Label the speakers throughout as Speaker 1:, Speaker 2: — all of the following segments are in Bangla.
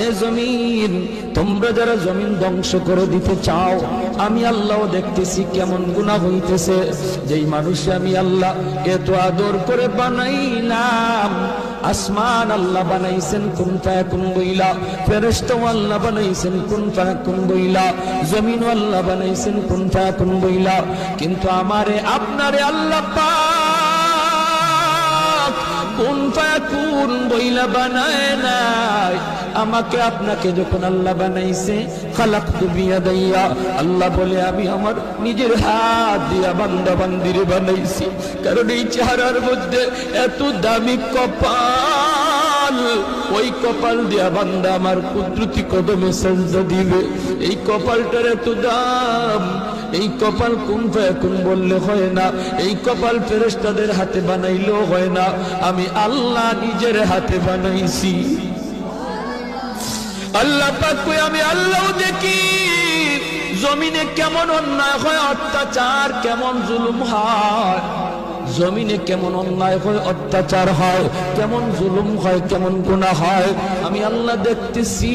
Speaker 1: এ জমিন, তোমরা যারা জমিন ধ্বংস করে দিতে চাও, আমি আল্লাহ দেখতেছি কেমন গুণা হইতেছে। যেই মানুষে আমি আল্লাহ এত আদর করে বানাইলাম, আসমান আল্লাহ বানাইছেন কোন কোন বইলা? ফেরেস্তাও আল্লাহ বানাইছেন কোন কোন বইলা? জমিন আল্লাহ বানাইছেন কোন কোন বইলা? কিন্তু আমারে, আপনারে আল্লাহ পাক কোন কোন বইলা বানায় নাই? আমাকে আপনাকে যখন আল্লাহ বানাইছে খালাক বিয়া দাইয়া আল্লাহ বলে, আমি আমার নিজের হাত দিয়া বান্দা বান্দিরে বানাইছি। কারণ এই চেহারার মধ্যে এত দামি কপাল। ওই কপাল দিয়া বান্দা আমার কুদরতি কদমে সেজদা দিবে। এই কপালটার এত দাম এই কপাল কোন কোন বললে হয় না। এই কপাল ফেরেস্তাদের হাতে বানাইলেও হয় না। আমি আল্লাহ নিজের হাতে বানাইছি। আল্লাহ পাক কই, আমি আল্লাহ দেখি। জমিনে কেমন অন্যায় হয়, অত্যাচার কেমন জুলুম হয়। জমিনে কেমন অন্যায় হয়, অত্যাচার হয়, কেমন জুলুম হয়, কেমন গুণা হয়। আমি আল্লাহ দেখতেছি।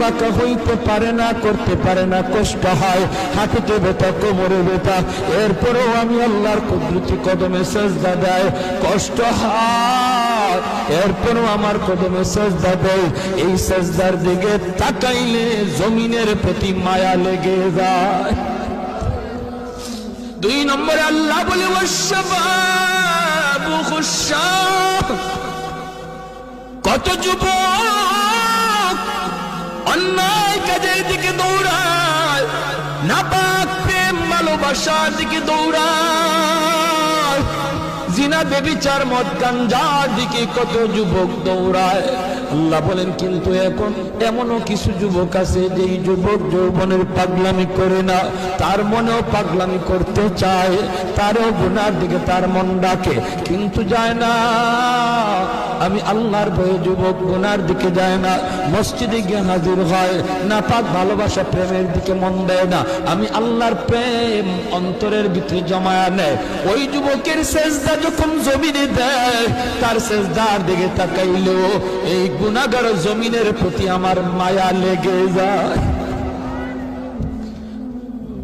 Speaker 1: বাঁকা হইতে পারে না, করতে পারে না, কষ্ট হয়। কোমরে এরপরেও আমি আল্লাহর কদমে দেয় কষ্ট হয়। এরপরও আমার কদমে দেয় এই দিকে তাকাইলে জমিনের প্রতি মায়া লেগে যায়। দুই নম্বরে আল্লাহ বলে কত যুবক অন্যায় কাজের দিকে দৌড়ায়, নাপাক প্রেম ভালোবাসার দিকে দৌড়ায়। জিনা বেবিচার মদ গাঞ্জার দিকে কত যুবক দৌড়ায়। আল্লাহ বলেন, কিন্তু এখন এমনও কিছু যুবক আছে, যেই যুবক যৌবনের পাগলামি করে না, তার মনেও পাগলামি করতে চায়, তারও গুনার দিকে তার মন ডাকে, কিন্তু যায় না। আমি আল্লাহর ভয়ে যুবক গুনার দিকে যায় না, মসজিদে গিয়ে হাজির হয় না পাক ভালোবাসা প্রেমের দিকে মন দেয় না, আমি আল্লাহর প্রেম অন্তরের ভিতরে জমায়া নেয়, ওই যুবকের সেজদা যখন জমিনে দেয়, তার সেজদার দিকে তাকাইলেও এই গুনাগার জমিনের প্রতি আমার মায়া লেগে যায়।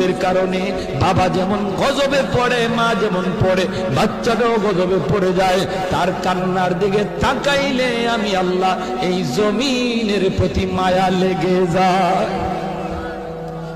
Speaker 1: গজবের কারণে বাবা যেমন গজবে পড়ে, মা যেমন পড়ে, বাচ্চাটাও গজবে পড়ে যায়। তার কান্নার দিকে তাকাইলে আমি আল্লাহ এই জমিনের প্রতি মায়া লেগে যায়।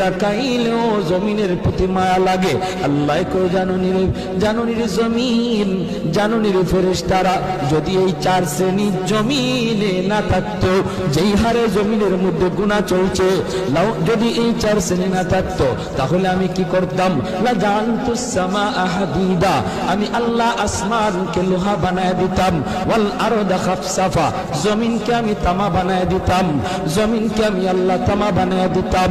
Speaker 1: তাকাইলেও জমিনের প্রতি মায়া লাগে। আল্লাহ কো জানুনি রে জমিন জানুনি রে ফেরেশতারা যদি এই চার শ্রেণি জমিনে না থাকতো, যেই হারে জমিনের মধ্যে গুণা চলছে যদি এই চার শ্রেণি না থাকতো, তাহলে আমি কি করতাম? আমি আল্লাহ আসমানকে লোহা বানায় দিতাম, ওয়াল আরদা খাফসাফা, জমিনকে আমি তামা বানায় দিতাম, জমিনকে আমি আল্লাহ তামা বানায় দিতাম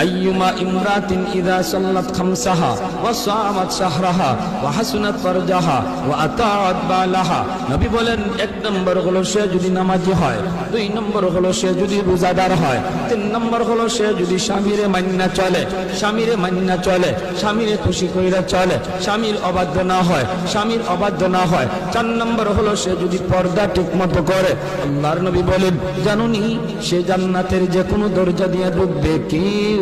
Speaker 1: أيما امرأة إذا صلت خمسها وصامت شهرها وحسنت فرجها وأطاعت بالها নবী বলেন এক নম্বর হলো সে যদি নামাজি হয় দুই নম্বর হলো সে যদি রোজাদার হয় তিন নম্বর হলো সে যদি স্বামীরে মান্না চলে স্বামীরে মান্না চলে স্বামীরে খুশি কইরা চলে স্বামীর অবাধ্য না হয় স্বামীর অবাধ্য না হয় চার নম্বর হলো সে যদি পর্দা ঠিক মতো করে আল্লাহর নবী বলেন জানুনি সে জান্নাতের যে কোনো দরজা দিয়ে ঢুকবে কেউ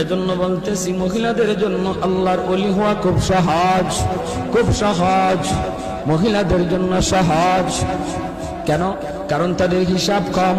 Speaker 1: এজন্য বলতেছি, মহিলাদের জন্য আল্লাহর অলি হওয়া খুব সহজ খুব সহজ। মহিলাদের জন্য সহজ। কেন? কারণ তাদের হিসাব কম।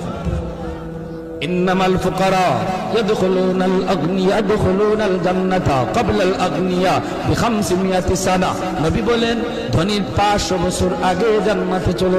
Speaker 1: إنما الفقراء يدخلون الأغنياء يدخلون الجنة قبل الأغنياء بخمسمائة سنة নবী বলেন ধনীর পাঁচশো বছর আগে জান্নাতে চলে